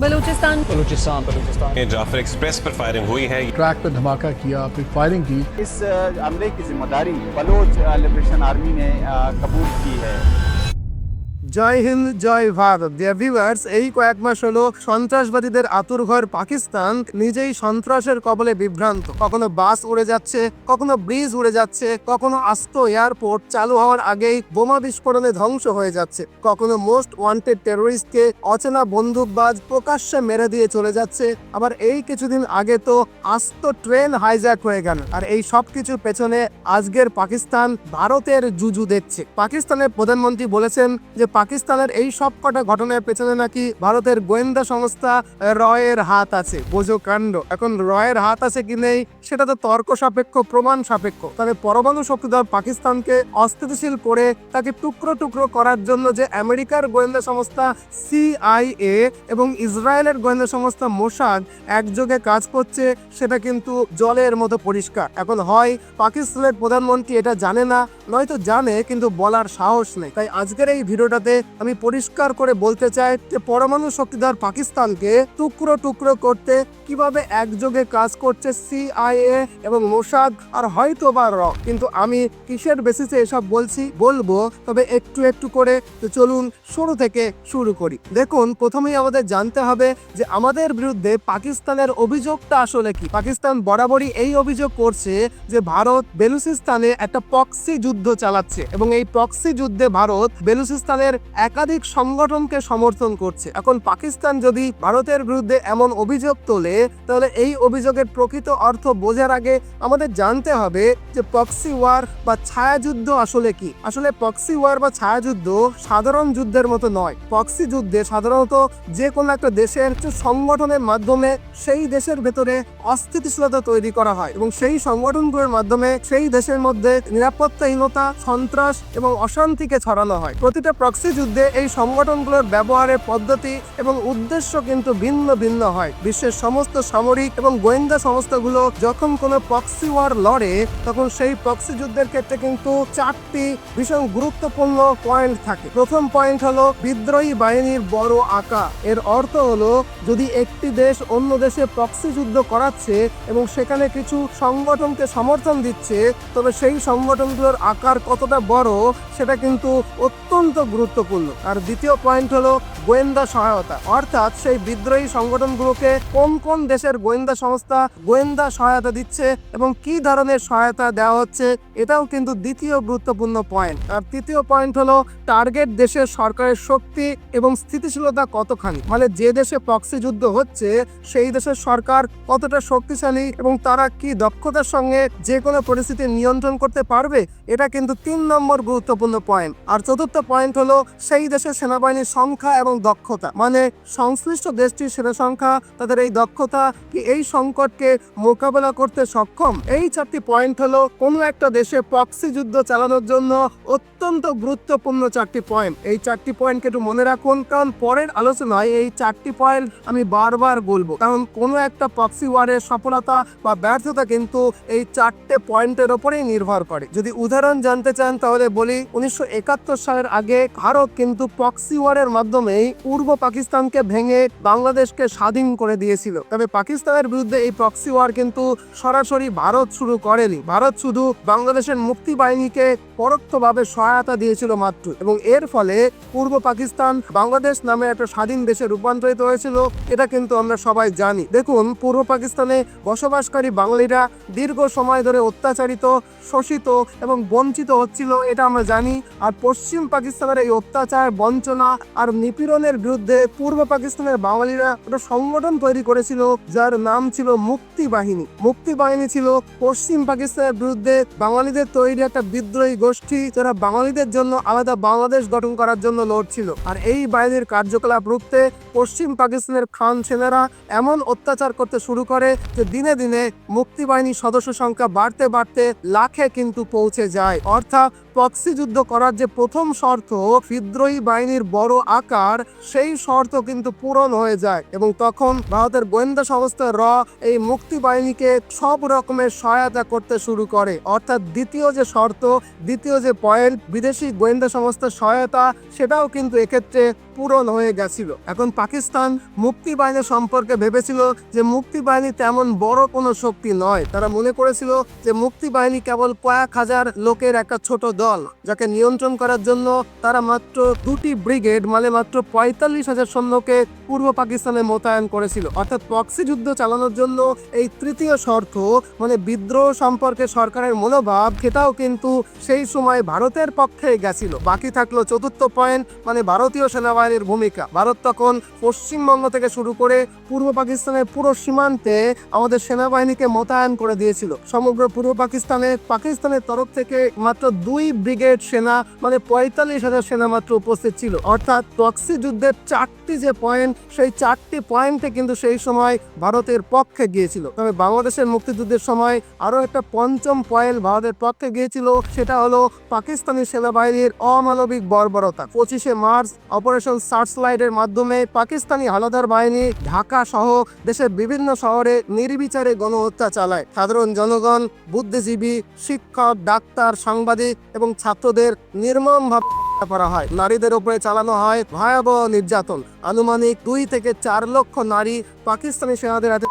Balochistan. Balochistan Balochistan. Jaffar Express पर firing हुई है। ट्रैक पर धमाका किया फिर फायरिंग की। इस हमले की ज़िम्मेदारी बलोच लिबरेशन आर्मी ने कबूल की है। জয় হিন্দ, জয় ভারত। ডিয়ার ভিউয়ার্স এই কয়েক মাস হলো সন্ত্রাসবাদীদের আতুরঘর পাকিস্তান, নিজেই সন্ত্রাসের কবলে বিভ্রান্ত। কখনো বাস উড়ে যাচ্ছে, কখনো ব্রিজ উড়ে যাচ্ছে, কখনো আস্ত এয়ারপোর্ট চালু হওয়ার আগেই বোমা বিস্ফোরণে ধ্বংস হয়ে যাচ্ছে। কখনো মোস্ট ওয়ান্টেড টেরোরিস্টকে অচেনা বন্দুকবাজ প্রকাশ্যে মেরে দিয়ে চলে যাচ্ছে। আবার এই কিছুদিন আগে তো আস্ত ট্রেন হাইজ্যাক হয়ে গেল। আর এই সব কিছুর পেছনে আজকের পাকিস্তান, ভারতের জুজু দেখছে। পাকিস্তানের প্রধানমন্ত্রী বলেছেন যে পাকিস্তানের এই সব কটা ঘটনার পেছনে নাকি ভারতের গোয়েন্দা সংস্থা রয়ের হাত আছে। বোঝো কাণ্ড। এখন রয়ের হাত আছে কি নেই, সেটা তো তর্ক সাপেক্ষ, প্রমাণ সাপেক্ষ। তবে পরমাণু শক্তিধর পাকিস্তানকে অস্থিতিশীল করে তাকে টুকরো টুকরো করার জন্য যে আমেরিকার গোয়েন্দা সংস্থা সিআইএ এবং ইসরায়েলের গোয়েন্দা সংস্থা মোসাদ একযোগে কাজ করছে, সেটা কিন্তু জলের মতো পরিষ্কার। এখন হয়, পাকিস্তানের প্রধানমন্ত্রী এটা জানে না, নয়তো জানে, কিন্তু বলার সাহস নেই। তাই আজকের এই ভিডিওটাতে আমি পরিষ্কার করে বলতে চাই যে পরমাণু শক্তিধর পাকিস্তানকে টুকরো টুকরো করতে কীভাবে একযোগে কাজ করছে সিআইএ এবং মোসাদ আর হয়তো বা র কিন্তু আমি কিসের বেসিসে এসব বলছি বলব, তবে একটু একটু করে তো চলুন শুরু থেকে শুরু করি। দেখুন, প্রথমেই আমাদের জানতে হবে যে আমাদের বিরুদ্ধে পাকিস্তানের অভিযোগটা আসলে কি। পাকিস্তান বরাবরই এই অভিযোগ করছে যে ভারত বেলুচিস্তানে একটা পক্সি যুদ্ধ চালাচ্ছে এবং এই পক্সি যুদ্ধে ভারত বেলুচিস্তানের একাধিক সংগঠনকে সমর্থন করছে। এখন পাকিস্তান যদি ভারতের বিরুদ্ধে এমন অভিযোগ তোলে, তাহলে এই অভিযোগের প্রকৃত অর্থ বোঝার আগে আমাদের জানতে হবে যে পক্সি ওয়ার বা ছায়াযুদ্ধ আসলে কি। আসলে পক্সি ওয়ার বা ছায়াযুদ্ধ সাধারণ যুদ্ধের মতো নয়। পক্সি যুদ্ধে সাধারণত যে কোনো একটা দেশের সংগঠনের মাধ্যমে সেই দেশের ভেতরে অস্থিতিশীলতা তৈরি করা হয় এবং সেই সংগঠনগুলোর মাধ্যমে সেই দেশের মধ্যে নিরাপত্তাহীনতা, সন্ত্রাস এবং অশান্তিকে ছড়ানো হয়। প্রতিটা প্রক্সি যুদ্ধে এই সংগঠনগুলোর ব্যবহারের পদ্ধতি এবং উদ্দেশ্য কিন্তু ভিন্ন ভিন্ন হয়। বিশ্বের সমস্ত সামরিক এবং গোয়েন্দা সংস্থাগুলো যখন কোনো প্রক্সি ওয়ার লড়ে, তখন সেই প্রক্সি যুদ্ধের ক্ষেত্রে কিন্তু চারটি ভীষণ গুরুত্বপূর্ণ পয়েন্ট থাকে। প্রথম পয়েন্ট হলো বিদ্রোহী বাহিনীর বড় আকা। এর অর্থ হলো, যদি একটি দেশ অন্য দেশে প্রক্সি যুদ্ধ করাচ্ছে এবং সেখানে কিছু সংগঠনকে সমর্থন দিচ্ছে, তবে সেই সংগঠনগুলোর আকার কতটা বড়, সেটা কিন্তু অত্যন্ত গুরুত্বপূর্ণ। আর দ্বিতীয় পয়েন্ট হলো গোয়েন্দা সহায়তা। অর্থাৎ সেই বিদ্রোহী সংগঠনগুলোকে কোন কোন দেশের গোয়েন্দা সংস্থা গোয়েন্দা সহায়তা দিচ্ছে এবং কি ধরনের সহায়তা দেওয়া হচ্ছে, এটাও কিন্তু দ্বিতীয় গুরুত্বপূর্ণ পয়েন্ট আর তৃতীয় পয়েন্ট হলো টার্গেট দেশের সরকারের শক্তি এবং স্থিতিশীলতা কতখানি? মানে যে দেশে প্রক্সি যুদ্ধ হচ্ছে, সেই দেশের সরকার কতটা শক্তিশালী এবং তারা কি দক্ষতার সঙ্গে যে কোনো পরিস্থিতি নিয়ন্ত্রণ করতে পারবে, এটা কিন্তু তিন নম্বর গুরুত্বপূর্ণ পয়েন্ট আর চতুর্থ পয়েন্ট হলো সেই দেশের সেনাবাহিনীর সংখ্যা এবং দক্ষতা। মানে সংশ্লিষ্ট দেশটির সেনা সংখ্যা, তাদের এই দক্ষতা কি এই সংকটকে মোকাবেলা করতে সক্ষম? এই চারটি পয়েন্ট হলো কোনো একটা দেশে প্রক্সি যুদ্ধ চালানোর জন্য অত্যন্ত গুরুত্বপূর্ণ চারটি পয়েন্ট এই চারটি পয়েন্টকে একটু মনে রাখুন, কারণ পরের আলোচনায় এই চারটি পয়েন্ট আমি বারবার বলব। কারণ কোনো একটা প্রক্সি ওয়ারের সফলতা বা ব্যর্থতা কিন্তু এই চারটে পয়েন্টের ওপরেই নির্ভর করে। যদি উদাহরণ জানতে চান তাহলে বলি, উনিশশো একাত্তর সালের আগে ভারত কিন্তু প্রক্সি ওয়ারের মাধ্যমেই পূর্ব পাকিস্তানকে ভেঙে বাংলাদেশকে স্বাধীন করে দিয়েছিল। তবে পাকিস্তানের বিরুদ্ধে এই প্রক্সি ওয়ার কিন্তু সরাসরি ভারত শুরু করেনি। ভারত শুধু বাংলাদেশের মুক্তি বাহিনীকে পরোক্ষভাবে সহায়তা দিয়েছিল মাত্র এবং এর ফলে পূর্ব পাকিস্তান বাংলাদেশ নামে একটা স্বাধীন দেশে রূপান্তরিত হয়েছিল, এটা কিন্তু আমরা সবাই জানি। দেখুন, পূর্ব পাকিস্তানে বসবাসকারী বাঙালিরা দীর্ঘ সময় ধরে অত্যাচারিত শোষিত এবং বঞ্চিত হচ্ছিল, এটা আমরা জানি। আর পশ্চিম পাকিস্তানের এই অত্যাচার, বঞ্চনা আর নিপীড়নের বিরুদ্ধে পূর্ব পাকিস্তানের বাঙালিরা একটা সংগঠন তৈরি করেছিল, যার নাম ছিল মুক্তি বাহিনী। মুক্তি বাহিনী ছিল পশ্চিম পাকিস্তানের বিরুদ্ধে বাঙালিদের তৈরি একটা বিদ্রোহী গোষ্ঠী, যারা বাঙালিদের জন্য আলাদা বাংলাদেশ গঠন করার জন্য লড়ছিল। আর এই বাহিনীর কার্যকলাপ রুখতে পশ্চিম পাকিস্তানের খান সেনারা এমন অত্যাচার করতে শুরু করে যে দিনে দিনে মুক্তি বাহিনীর সদস্য সংখ্যা বাড়তে বাড়তে লাখে কিন্তু পৌঁছে যায়। অর্থাৎ প্রক্সি যুদ্ধ করার যে প্রথম শর্ত বিদ্রোহী বাহিনীর বড় আকার, সেই শর্ত কিন্তু পূরণ হয়ে যায় এবং তখন ভারতের গোয়েন্দা সংস্থা র এই মুক্তি বাহিনীকে সব রকমের সহায়তা করতে শুরু করে। অর্থাৎ দ্বিতীয় যে শর্ত, দ্বিতীয় যে পয়েন্ট বিদেশি গোয়েন্দা সংস্থার সহায়তা, সেটাও কিন্তু এক্ষেত্রে পূরণ হয়ে গেছিল। এখন পাকিস্তান মুক্তি বাহিনী সম্পর্কে ভেবেছিল যে মুক্তি বাহিনী তেমন বড় কোনো শক্তি নয়। তারা মনে করেছিল যে মুক্তি বাহিনী কেবল কয়েক হাজার লোকের একটা ছোট দল যাকে নিয়ন্ত্রণ করার জন্য তারা মাত্র দুটি ব্রিগেড মানে মাত্র পঁয়তাল্লিশ হাজার সৈন্যকে পূর্ব পাকিস্তানে মোতায়েন করেছিল। অর্থাৎ প্রক্সি যুদ্ধ চালানোর জন্য এই তৃতীয় শর্ত মানে বিদ্রোহ সম্পর্কে সরকারের মনোভাব, সেটাও কিন্তু সেই সময় ভারতের পক্ষে গেছিল। বাকি থাকল চতুর্থ পয়েন্ট মানে ভারতীয় সেনাবাহিনীর ভূমিকা। ভারত তখন পশ্চিমবঙ্গ থেকে শুরু করে পূর্ব পাকিস্তানের পুরো সীমান্তে আমাদের সেনাবাহিনীকে মোতায়েন করে দিয়েছিল। সমগ্র পূর্ব পাকিস্তানে, পাকিস্তানের তরফ থেকে মাত্র দুই ব্রিগেড সেনা মানে পঁয়তাল্লিশ হাজার সেনা মাত্র উপস্থিত ছিল। অর্থাৎ প্রক্সি যুদ্ধের চারটি যে পয়েন্ট, সেই চারটি পয়েন্টে কিন্তু সেই সময় ভারতের পক্ষে গিয়েছিল। তবে বাংলাদেশের মুক্তিযুদ্ধের সময় আরও একটা পঞ্চম পয়েন্ট ভারতের পক্ষে গিয়েছিল, সেটা হলো পাকিস্তানি সেনাবাহিনীর অমানবিক বর্বরতা। পঁচিশে মার্চ অপারেশন সার্চলাইটের মাধ্যমে পাকিস্তানি হানাদার বাহিনী ঢাকা সহ দেশের বিভিন্ন শহরে নির্বিচারে গণহত্যা চালায়। সাধারণ জনগণ, বুদ্ধিজীবী, শিক্ষক, ডাক্তার, সাংবাদিক এবং ছাত্রদের নির্মমভাবে হত্যা করা হয়। নারীদের উপরে চালানো হয় ভয়াবহ নির্যাতন। আনুমানিক দুই থেকে চার লক্ষ নারী পাকিস্তানি সেনাদের হাতে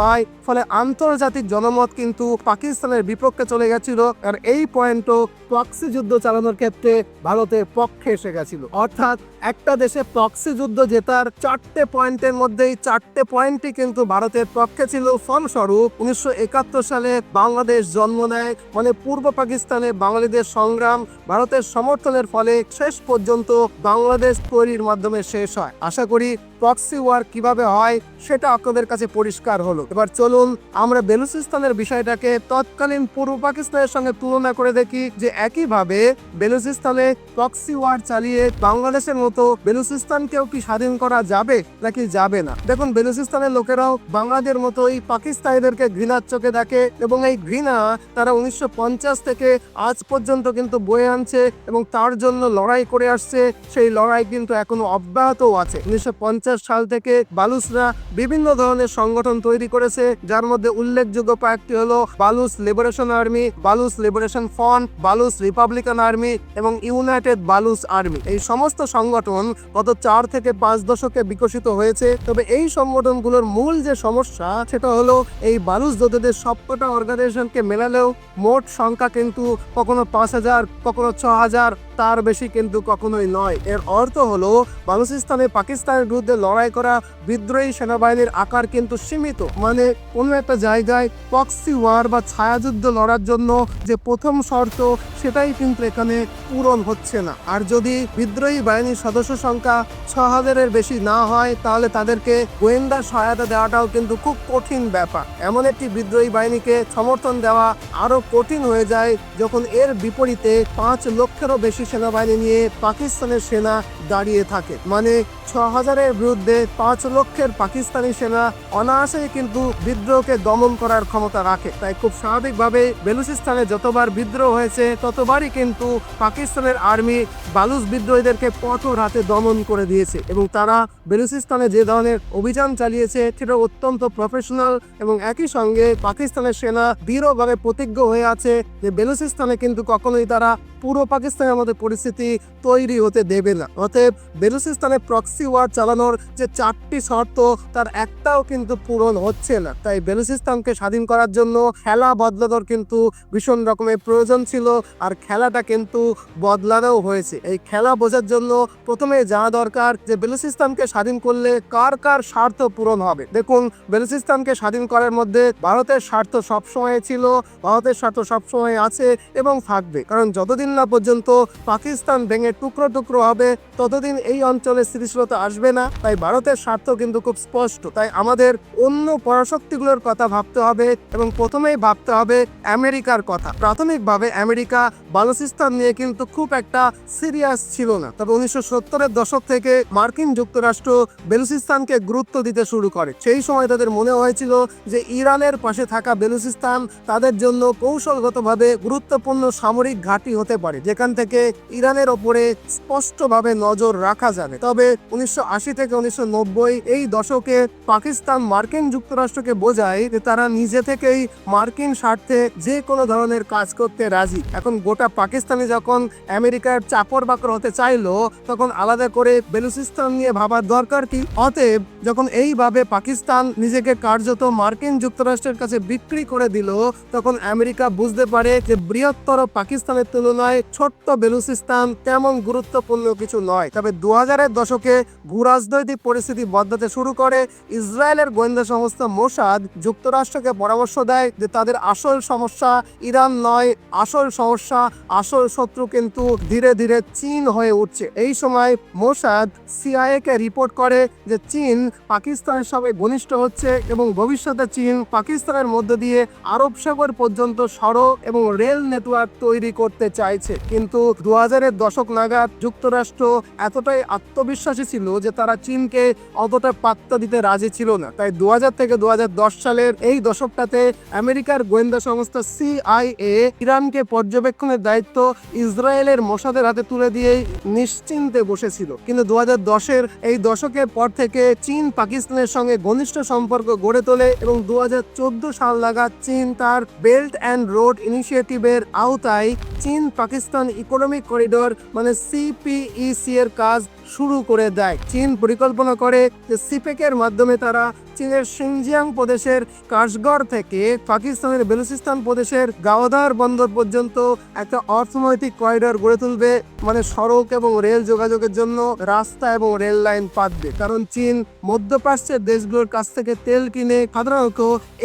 হয়, ফলে আন্তর্জাতিক জনমত কিন্তু পাকিস্তানের বিপক্ষে চলে গেছিল। আর এই পয়েন্টও প্রক্সি যুদ্ধ চালানোর ক্ষেত্রে ভারতের পক্ষে এসে গেছিল। অর্থাৎ একটা দেশে প্রক্সি যুদ্ধ জেতার চারটে পয়েন্টের মধ্যেই চারটে পয়েন্টই কিন্তু ভারতের পক্ষে ছিল। ফলস্বরূপ উনিশশো একাত্তর সালে বাংলাদেশ জন্ম নেয় মানে পূর্ব পাকিস্তানে বাঙালিদের সংগ্রাম ভারতের সমর্থনের ফলে শেষ পর্যন্ত বাংলাদেশ তৈরির মাধ্যমে শেষ হয়। আশা করি প্রক্সি ওয়ার কীভাবে হয়, সেটা আপনাদের কাছে পরিষ্কার হলো। এবার চলুন আমরা বেলুচিস্তানের বিষয়টাকে তৎকালীন পূর্ব পাকিস্তানের সঙ্গে তুলনা করে দেখি যে একইভাবে বেলুচিস্তানে প্রক্সি ওয়ার চালিয়ে বাংলাদেশের মতো বেলুচিস্তানকেও কি স্বাধীন করা যাবে নাকি যাবে না? দেখুন, বেলুচিস্তানের লোকেরাও বাংলাদেশের মতোই পাকিস্তানিদেরকে ঘৃণার চোখে দেখে এবং এই ঘৃণা তারা উনিশশো পঞ্চাশ থেকে আজ পর্যন্ত কিন্তু বয়ে আনছে এবং তার জন্য লড়াই করে আসছে। সেই লড়াই কিন্তু এখনও অব্যাহতও আছে। উনিশশো পঞ্চাশ সাল থেকে বালুসরা বিভিন্ন ধরনের সংগঠন তৈরি করেছে, যার মধ্যে উল্লেখযোগ্য কয়েকটি হলো Baloch Liberation Army Baloch Liberation Front Baloch Republican Army এবং ইউনাইটেড বালুস আর্মি। এই সমস্ত সংগঠন গত চার থেকে পাঁচ দশকে বিকশিত হয়েছে। তবে এই সংগঠনগুলোর মূল যে সমস্যা, সেটা হলো এই বালুস যোদ্ধাদের সবকটা অর্গানাইজেশনকে মেলালেও মোট সংখ্যা কিন্তু কখনো পাঁচ হাজার, কখনো ছ হাজার, তার বেশি কিন্তু কখনোই নয়। এর অর্থ হলো বালুচিস্তানে পাকিস্তানের বিরুদ্ধে লড়াই করা বিদ্রোহী সেনাবাহিনীর আকার কিন্তু সীমিত। মানে কোনো একটা জায়গায় পক্সি ওয়ার বা ছায়াযুদ্ধ লড়ার জন্য যে প্রথম শর্ত, সেটাই কিন্তু এখানে পূরণ হচ্ছে না। আর যদি বিদ্রোহী বাহিনীর সদস্য সংখ্যা ছ হাজারের বেশি না হয়, তাহলে তাদেরকে গোয়েন্দা সহায়তা দেওয়াটাও কিন্তু খুব কঠিন ব্যাপার। এমন একটি বিদ্রোহী বাহিনীকে সমর্থন দেওয়া আরও কঠিন হয়ে যায় যখন এর বিপরীতে পাঁচ লক্ষেরও বেশি সেনাবাহিনী নিয়ে পাকিস্তানের সেনা দাঁড়িয়ে থাকে। মানে ছ হাজারের বিরুদ্ধে পাঁচ লক্ষের পাকিস্তানি সেনা অনায়াসেই কিন্তু বিদ্রোহকে দমন করার ক্ষমতা রাখে। তাই খুব স্বাভাবিকভাবে বেলুচিস্তানে যতবার বিদ্রোহ হয়েছে, ততবারই কিন্তু পাকিস্তানের আর্মি বালুচ বিদ্রোহীদেরকে কঠোর হাতে দমন করে দিয়েছে এবং তারা বেলুচিস্তানে যে ধরনের অভিযান চালিয়েছে সেটা অত্যন্ত প্রফেশনাল এবং একই সঙ্গে পাকিস্তানের সেনা দৃঢ়ভাবে প্রতিজ্ঞ হয়ে আছে যে বেলুচিস্তানে কিন্তু কখনোই তারা পুরো পাকিস্তানের মধ্যে পরিস্থিতি তৈরি হতে দেবে না। অতএব বেলুচিস্তানে প্রক্সি ওয়ার চালানোর যে চারটি শর্ত, তার একটাও কিন্তু পূরণ হচ্ছে না। তাই বেলুচিস্তানকে স্বাধীন করার জন্য খেলা বদলানোর কিন্তু ভীষণ রকমের প্রয়োজন ছিল আর খেলাটা কিন্তু বদলানোও হয়েছে। এই খেলা বোঝার জন্য প্রথমে জানা দরকার যে বেলুচিস্তানকে স্বাধীন করলে কার কার স্বার্থ পূরণ হবে। দেখুন, বেলুচিস্তানকে স্বাধীন করার মধ্যে ভারতের স্বার্থ সবসময় ছিল, ভারতের স্বার্থ সবসময় আছে এবং থাকবে। কারণ যতদিন না পর্যন্ত পাকিস্তান ভেঙে টুকরো টুকরো হবে, ততদিন এই অঞ্চলে স্থিতিশীলতা আসবে না। তাই ভারতের স্বার্থ কিন্তু খুব স্পষ্ট। তাই আমাদের অন্য পরাশক্তিগুলোর কথা ভাবতে হবে এবং প্রথমেই ভাবতে হবে আমেরিকার কথা। প্রাথমিকভাবে আমেরিকা বালুচিস্তান নিয়ে কিন্তু খুব একটা সিরিয়াস ছিল না। তবে উনিশশো সত্তরের দশক থেকে মার্কিন যুক্তরাষ্ট্র বেলুচিস্তানকে গুরুত্ব দিতে শুরু করে। সেই সময় তাদের মনে হয়েছিল যে ইরানের পাশে থাকা বেলুচিস্তান তাদের জন্য কৌশলগতভাবে গুরুত্বপূর্ণ সামরিক ঘাঁটি হতে পারে, যেখান থেকে ইরানের ওপরে স্পষ্টভাবে নজর রাখা যাবে। তবে উনিশশো আশি থেকে উনিশশো নব্বই এই দশকে পাকিস্তান মার্কিন যুক্তরাষ্ট্রকে বোঝায় যে তারা নিজে থেকেই মার্কিন স্বার্থে যে কোনো ধরনের কাজ করতে রাজি। এখন গোটা পাকিস্তানে যখন আমেরিকার চাপর বাকর হতে চাইলো, তখন আলাদা করে বেলুচিস্তান নিয়ে ভাবার দরকার কি? অতএব, যখন এইভাবে পাকিস্তান নিজেকে কার্যত মার্কিন যুক্তরাষ্ট্রের কাছে বিক্রি করে দিল, তখন আমেরিকা বুঝতে পারে যে বৃহত্তর পাকিস্তানের তুলনায় ছোট্ট বেলুচিস্তান তেমন গুরুত্বপূর্ণ কিছু নয়। তবে দু হাজারের দশকে ভূরাজনৈতিক পরিস্থিতি বদলাতে শুরু করে, ইসরায়েলের গোয়েন্দা সংস্থা মোসাদ যুক্তরাষ্ট্রকে পরামর্শ দেয় যে তাদের আসল সমস্যা ইরান নয়, আসল সমস্যা আসল শত্রু কিন্তু ধীরে ধীরে চীন হয়ে উঠছে। এই সময় মোসাদ সিআইএ কে রিপোর্ট করে যে চীন পাকিস্তানের সঙ্গে ঘনিষ্ঠ হচ্ছে এবং ভবিষ্যতে চীন পাকিস্তানের মধ্য দিয়ে আরব সাগর পর্যন্ত সড়ক এবং রেল নেটওয়ার্ক তৈরি করতে চাইছে। কিন্তু দু হাজারের দশক নাগাদ যুক্তরাষ্ট্র এতটাই আত্মবিশ্বাসী ছিল যে তারা চীনকে অতটা পাত্তা দিতে রাজি ছিল না। তাই দু হাজার থেকে দুহাজার দশ সালের এই দশকটাতে আমেরিকার গোয়েন্দা সংস্থা সিআইএ ইরানকে পর্যবেক্ষণের দায়িত্ব ইসরায়েলের মোসাদের হাতে তুলে দিয়েই নিশ্চিন্তে বসেছিল। কিন্তু দু দশের এই দশকের পর থেকে চীন পাকিস্তানের সঙ্গে ঘনিষ্ঠ সম্পর্ক গড়ে তোলে এবং দু হাজার চোদ্দ সাল নাগাদ চীন তার বেল্ট অ্যান্ড রোড ইনিশিয়েটিভের আওতায় চীন পাকিস্তান ইকোনমিক করিডোর মানে সিপিইসি এর কাজ শুরু করে দেয়। চীন পরিকল্পনা করে যে সিপেকের মাধ্যমে তারা চীনের সিনজিয়াং প্রদেশের কাশগড় থেকে পাকিস্তানের বেলুচিস্তান প্রদেশের গাওদার বন্দর পর্যন্ত একটা অর্থনৈতিক করিডোর গড়ে তুলবে মানে সড়ক এবং রেল যোগাযোগের জন্য রাস্তা এবং রেল লাইন পাতবে। কারণ চীন মধ্যপ্রাচ্যের দেশগুলোর কাছ থেকে তেল কিনে সাধারণত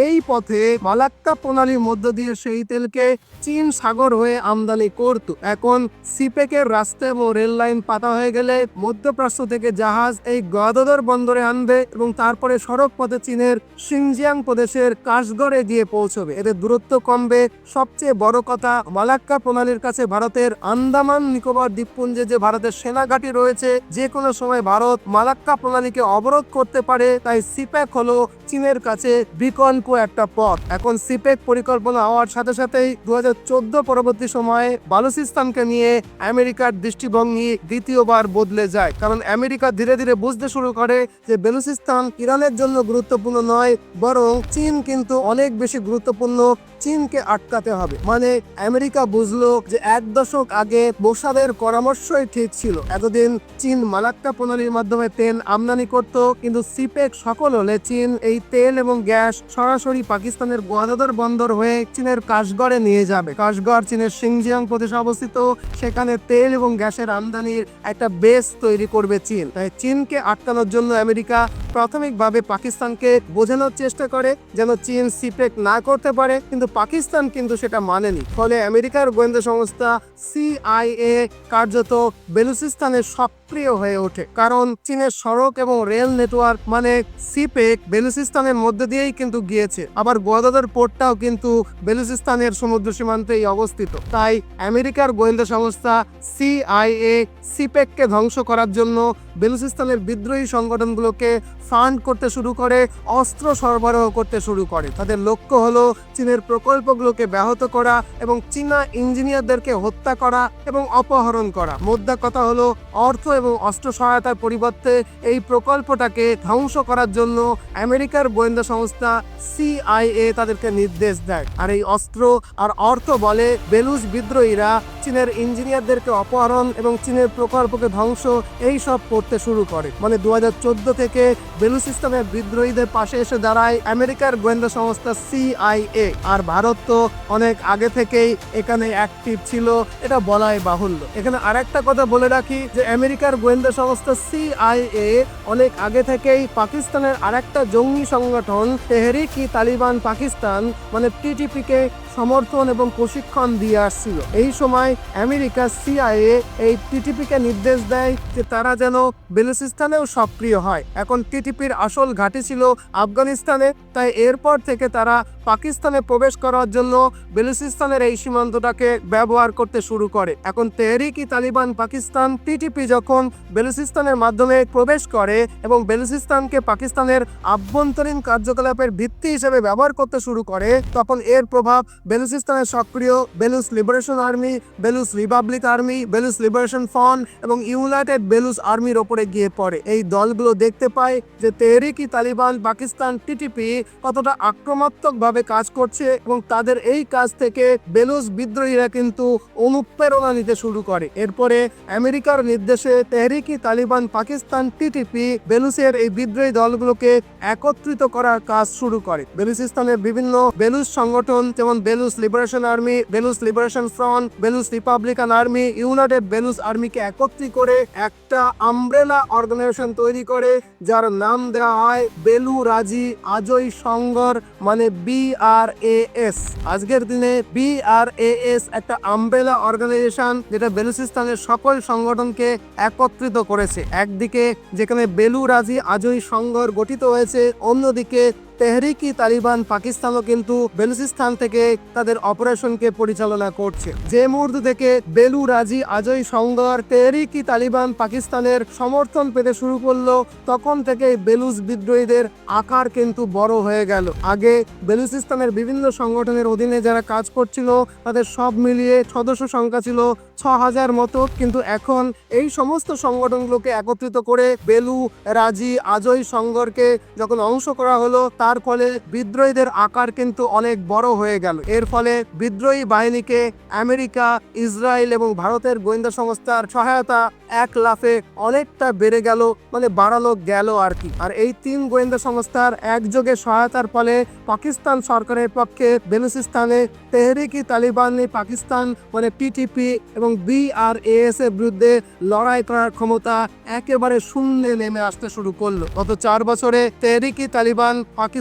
এই পথে মালাক্কা প্রণালীর মধ্য দিয়ে সেই তেলকে চীন সাগর হয়ে আমদানি করত। এখন সিপেকের রাস্তা এবং রেল লাইন পাতা হয়ে গেলে মধ্যপ্রাচ্য থেকে জাহাজ এই গদদর বন্দরে আনবে এবং তারপরে সড়ক পথে চীনের সিনজিয়াং প্রদেশের কাশগড়ে গিয়ে পৌঁছবে। এদের দূরত্ব কমবে। সবচেয়ে বড় কথা, মালাক্কা প্রণালীর কাছে ভারতের আন্দামান নিকোবর দ্বীপপুঞ্জে যে ভারতের সেনা ঘাঁটি রয়েছে, যে কোনো সময় ভারত মালাক্কা প্রণালীকে অবরোধ করতে পারে, তাই সিপেক হলো চীনের কাছে বিকল্প একটা পথ। এখন সিপেক পরিকল্পনা হওয়ার সাথে সাথেই দু হাজার চোদ্দ পরবর্তী সময়ে বালুচিস্তানকে নিয়ে আমেরিকার দৃষ্টিভঙ্গি দ্বিতীয়বার বদলে যায়। কারণ আমেরিকা ধীরে ধীরে বুঝতে শুরু করে যে, বেলুচিস্তান ইরানের জন্য গুরুত্বপূর্ণ নয়, বরং চীন কিন্তু অনেক বেশি গুরুত্বপূর্ণ চীনকে আটকাতে হবে। মানে আমেরিকা বুঝলো যে এক দশক আগে বোসাদের পরামর্শই ঠিক ছিল। এতদিন চীন মালাক্কা প্রণালীর মাধ্যমে তেল আমদানি করত, কিন্তু সিপেক সকল হলে চীন এই তেল এবং গ্যাস সরাসরি পাকিস্তানের গোয়াদাদর বন্দর হয়ে চীনের কাশগড়ে নিয়ে যাবে। কাশগড় চীনের সিংজিয়াং প্রদেশে অবস্থিত। সেখানে তেল এবং গ্যাসের আমদানির একটা বেস তৈরি করবে চীন। তাই চীনকে আটকানোর জন্য আমেরিকা প্রাথমিকভাবে পাকিস্তানকে বোঝানোর চেষ্টা করে যেন চীন সিপেক না করতে পারে, কিন্তু পাকিস্তান কিন্তু সেটা মানেনি। ফলে আমেরিকার গোয়েন্দা সংস্থা সিআইএ কার্যত বেলুচিস্তানে সক্রিয় হয়ে ওঠে। কারণ চীনের সড়ক এবং রেল নেটওয়ার্ক মানে সিপেক বেলুচিস্তানের মধ্যে দিয়েই কিন্তু গিয়েছে। আবার গোয়াদাদার পোর্টটাও কিন্তু বেলুচিস্তানের সমুদ্র সীমান্তেই অবস্থিত। তাই আমেরিকার গোয়েন্দা সংস্থা সিআইএ সিপেককে ধ্বংস করার জন্য বেলুচিস্তানের বিদ্রোহী সংগঠনগুলোকে ফান্ড করতে শুরু করে, অস্ত্র সরবরাহ করতে শুরু করে। তাদের লক্ষ্য হলো চীনের প্রকল্পগুলোকে ব্যাহত করা এবং চীনা ইঞ্জিনিয়ারদেরকে হত্যা করা এবং অপহরণ করা। মোদ্দা কথা হলো অর্থ এবং অস্ত্র সহায়তার পরিবর্তে এই প্রকল্পটাকে ধ্বংস করার জন্য আমেরিকার গোয়েন্দা সংস্থা সিআইএ তাদেরকে নির্দেশ দেয়। আর এই অস্ত্র আর অর্থ বলে বেলুচ বিদ্রোহীরা চীনের ইঞ্জিনিয়ারদেরকে অপহরণ এবং চীনের প্রকল্পকে ধ্বংস এই সব করতে শুরু করে। মানে দু হাজার চোদ্দ থেকে বেলুচিস্তানের বিদ্রোহীদের পাশে এসে দাঁড়ায় আমেরিকার গোয়েন্দা সংস্থা সিআইএ আর ভারত তো অনেক আগে থেকেই এখানে অ্যাক্টিভ ছিল, এটা বলাই বাহুল্য। এখানে আরেকটা কথা বলে রাখি যে, আমেরিকার গোয়েন্দা সংস্থা সিআইএ অনেক আগে থেকেই পাকিস্তানের আরেকটা জঙ্গি সংগঠন তেহরিক ই তালিবান পাকিস্তান মানে টিটিপি কে সমর্থন এবং প্রশিক্ষণ দিয়ে আসছিল। এই সময় আমেরিকা সিআইএ এই টিটিপিকে নির্দেশ দেয় যে তারা যেন বেলুচিস্তানেও সক্রিয় হয়। এখন টিটিপির আসল ঘাঁটি ছিল আফগানিস্তানে, তাই এরপর থেকে তারা পাকিস্তানে প্রবেশ করার জন্য বেলুচিস্তানের এই সীমান্তটাকে ব্যবহার করতে শুরু করে। এখন তেহরিক তালিবান পাকিস্তান টিটিপি যখন বেলুচিস্তানের মাধ্যমে প্রবেশ করে এবং বেলুচিস্তানকে পাকিস্তানের আভ্যন্তরীণ কার্যকলাপের ভিত্তি হিসেবে ব্যবহার করতে শুরু করে, তখন এর প্রভাব বেলুচিস্তানের সক্রিয় Baloch Liberation Army Baloch Republic Army Baloch Liberation Front এবং ইউনাইটেড বেলুস আর্মির ওপরে গিয়ে পড়ে। এই দলগুলো দেখতে পায় যে তেহরিকি তালিবান পাকিস্তান টিটিপি কতটা আক্রমণাত্মকভাবে কাজ করছে এবং তাদের এই কাজ থেকে বেলুস বিদ্রোহীরা কিন্তু অনুপ্রেরণা নিতে শুরু করে। এরপরে আমেরিকার নির্দেশে তেহরিকি তালিবান পাকিস্তান টিটিপি বেলুসের এই বিদ্রোহী দলগুলোকে একত্রিত করার কাজ শুরু করে। বেলুচিস্তানের বিভিন্ন বেলুস সংগঠন যেমন Baloch Liberation Army Baloch Liberation Front Baloch Republican Army United Baloch আর্মিকে একত্রিত করে একটা আমব্রেলা অর্গানাইজেশন তৈরি করে, যার নাম দেওয়া হয় বেলু রাজি আজই সংগর মানে বিআরএএস আজকের দিনে বিআরএএস একটা আমব্রেলা অর্গানাইজেশন যেটা বেলুচিস্তানের সকল সংগঠনকে একত্রিত করেছে। একদিকে যেখানে বেলু রাজি আজই সংঘর গঠিত হয়েছে, অন্যদিকে তেহরিকি তালিবান পাকিস্তানও কিন্তু বেলুচিস্তান থেকে তাদের অপারেশনকে পরিচালনা করছে। যে মুহূর্ত থেকে বেলু রাজি আজই সংঘর তেহরিকি তালিবান পাকিস্তানের সমর্থন পেতে শুরু করল, তখন থেকে বেলুচ বিদ্রোহীদের আকার কিন্তু বড় হয়ে গেল। আগে বেলুচিস্তানের বিভিন্ন সংগঠনের অধীনে যারা কাজ করছিল, তাদের সব মিলিয়ে সদস্য সংখ্যা ছিল ছ হাজার মতো। কিন্তু এখন এই সমস্ত সংগঠনগুলোকে একত্রিত করে বেলু রাজি আজই সংঘরকে যখন অংশ করা হলো তার ফলে বিদ্রোহীদের আকার কিন্তু অনেক বড় হয়ে গেল। এর ফলে বিদ্রোহী বাহিনীকে আমেরিকা, ইসরায়েল এবং ভারতের গোয়েন্দা সংস্থার সহায়তা এক লাফে অনেকটা বেড়ে গেল মানে বাড়ালো, গেল আর কি। আর এই তিন গোয়েন্দা সংস্থার একযোগে সহায়তার ফলে পাকিস্তান সরকারের পক্ষে বেলুচিস্তানে তেহরিকি তালিবানি, পাকিস্তান মানে টিটিপি এবং বিআরএএস এর বিরুদ্ধে লড়াই করার ক্ষমতা একেবারে শূন্যে নেমে আসতে শুরু করল। গত চার বছরে তেহরিকি তালিবান পাকিস্তান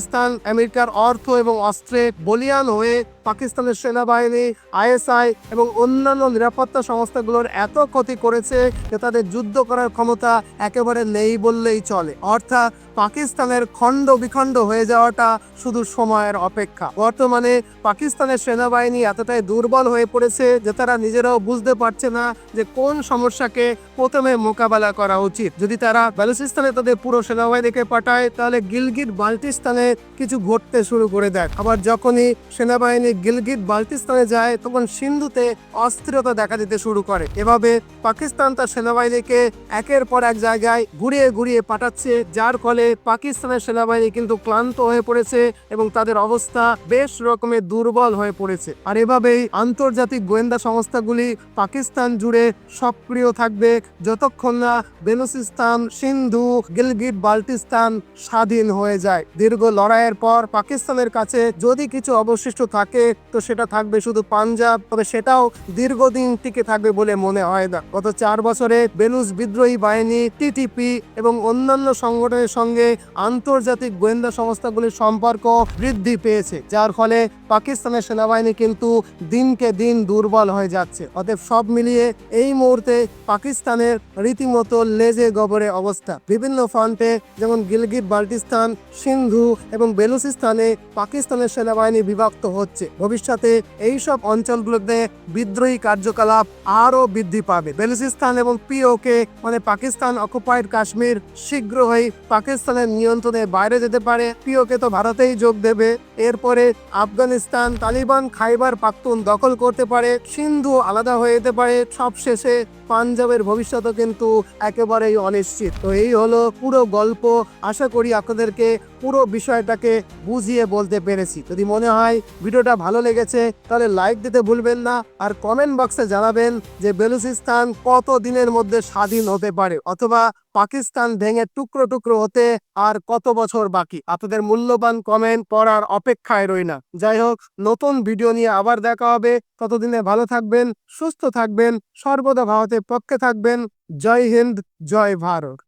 আমেরিকার অর্থ এবং অস্ত্রে বলিয়ান হয়ে পাকিস্তানের সেনাবাহিনী, আইএসআই এবং অন্যান্য নিরাপত্তা সংস্থাগুলোর এত ক্ষতি করেছে যে তাদের যুদ্ধ করার ক্ষমতা একেবারে নেই বললেই চলে। অর্থাৎ পাকিস্তানের খণ্ড বিখণ্ড হয়ে যাওয়াটা শুধু সময়ের অপেক্ষা। বর্তমানে পাকিস্তানের সেনাবাহিনী এতটাই দুর্বল হয়ে পড়েছে যে তারা নিজেরাও বুঝতে পারছে না যে কোন সমস্যাকে প্রথমে মোকাবেলা করা উচিত। যদি তারা বেলুচিস্তানে তাদের পুরো সেনাবাহিনীকে পাঠায়, তাহলে গিলগিট, বাল্টিস্তানে কিছু ঘটতে শুরু করে দেয়। আবার যখনই সেনাবাহিনী গিলগিট বাল্টিস্তানে যায়, তখন সিন্ধুতে অস্থিরতা দেখা দিতে শুরু করে। এভাবে পাকিস্তান তার সেনাবাহিনীকে একের পর এক জায়গায় ঘুরিয়ে ঘুরিয়ে পাঠাচ্ছে, যার ফলে পাকিস্তানের সেনাবাহিনী কিন্তু ক্লান্ত হয়ে পড়েছে এবং তাদের অবস্থা বেশ রকমের দুর্বল হয়ে পড়েছে। আর এভাবেই আন্তর্জাতিক গোয়েন্দা সংস্থাগুলি পাকিস্তান জুড়ে সক্রিয় থাকবে যতক্ষণ না বেলুচিস্তান সিন্ধু গিলগিট বাল্টিস্তান স্বাধীন হয়ে যায়। দীর্ঘ লড়াইয়ের পর পাকিস্তানের কাছে যদি কিছু অবশিষ্ট থাকে তো সেটা থাকবে শুধু পাঞ্জাব, তবে সেটাও দীর্ঘদিন টিকে থাকবে বলে মনে হয় না। গত চার বছরে বেলুচ বিদ্রোহী বাহিনী টিটিপি এবং অন্যান্য সংগঠনের সঙ্গে আন্তর্জাতিক গোয়েন্দা সংস্থাগুলির সম্পর্ক বৃদ্ধি পেয়েছে, যার ফলে পাকিস্তানের সেনাবাহিনী কিন্তু দিনকে দিন দুর্বল হয়ে যাচ্ছে। অতএব সব মিলিয়ে এই মুহূর্তে পাকিস্তানের রীতিমতো লেজে গবরে অবস্থা। বিভিন্ন ফ্রন্টে যেমন গিলগিট বাল্টিস্তান, সিন্ধু এবং বেলুচিস্তানে পাকিস্তানের সেনাবাহিনী বিভক্ত হচ্ছে। ভবিষ্যতে এই সব অঞ্চলগুলোতে বিদ্রোহী কার্যকলাপ আরও বৃদ্ধি পাবে। বেলুচিস্তান এবং পিওকে মানে পাকিস্তান অকুপাইড কাশ্মীর শীঘ্রই পাকিস্তানের নিয়ন্ত্রণে বাইরে যেতে পারে। পিওকে তো ভারতেই যোগ দেবে। এরপরে আফগানিস্তান তালিবান খাইবার পাখতুন দখল করতে পারে। সিন্ধু আলাদা হয়ে যেতে পারে। সব শেষে পাঞ্জাবের ভবিষ্যৎও কিন্তু একেবারেই অনিশ্চিত। তো এই হলো পুরো গল্প। আশা করি আপনাদেরকে পুরো বিষয়টাকে বুঝিয়ে বলতে পেরেছি। যদি মনে হয় ভিডিওটা ভালো লেগেছে, তাহলে লাইক দিতে ভুলবেন না আর কমেন্ট বক্সে জানাবেন যে বেলুচিস্তান কত দিনের মধ্যে স্বাধীন হতে পারে অথবা পাকিস্তান ভেঙে টুকরো টুকরো হতে আর কত বছর বাকি। আপনাদের মূল্যবান কমেন্ট পড়ার অপেক্ষায় রই না। যাই হোক, নতুন ভিডিও নিয়ে আবার দেখা হবে। ততদিনে ভালো থাকবেন, সুস্থ থাকবেন, সর্বদা ভারতের পক্ষে থাকবেন। জয় হিন্দ, জয় ভারত।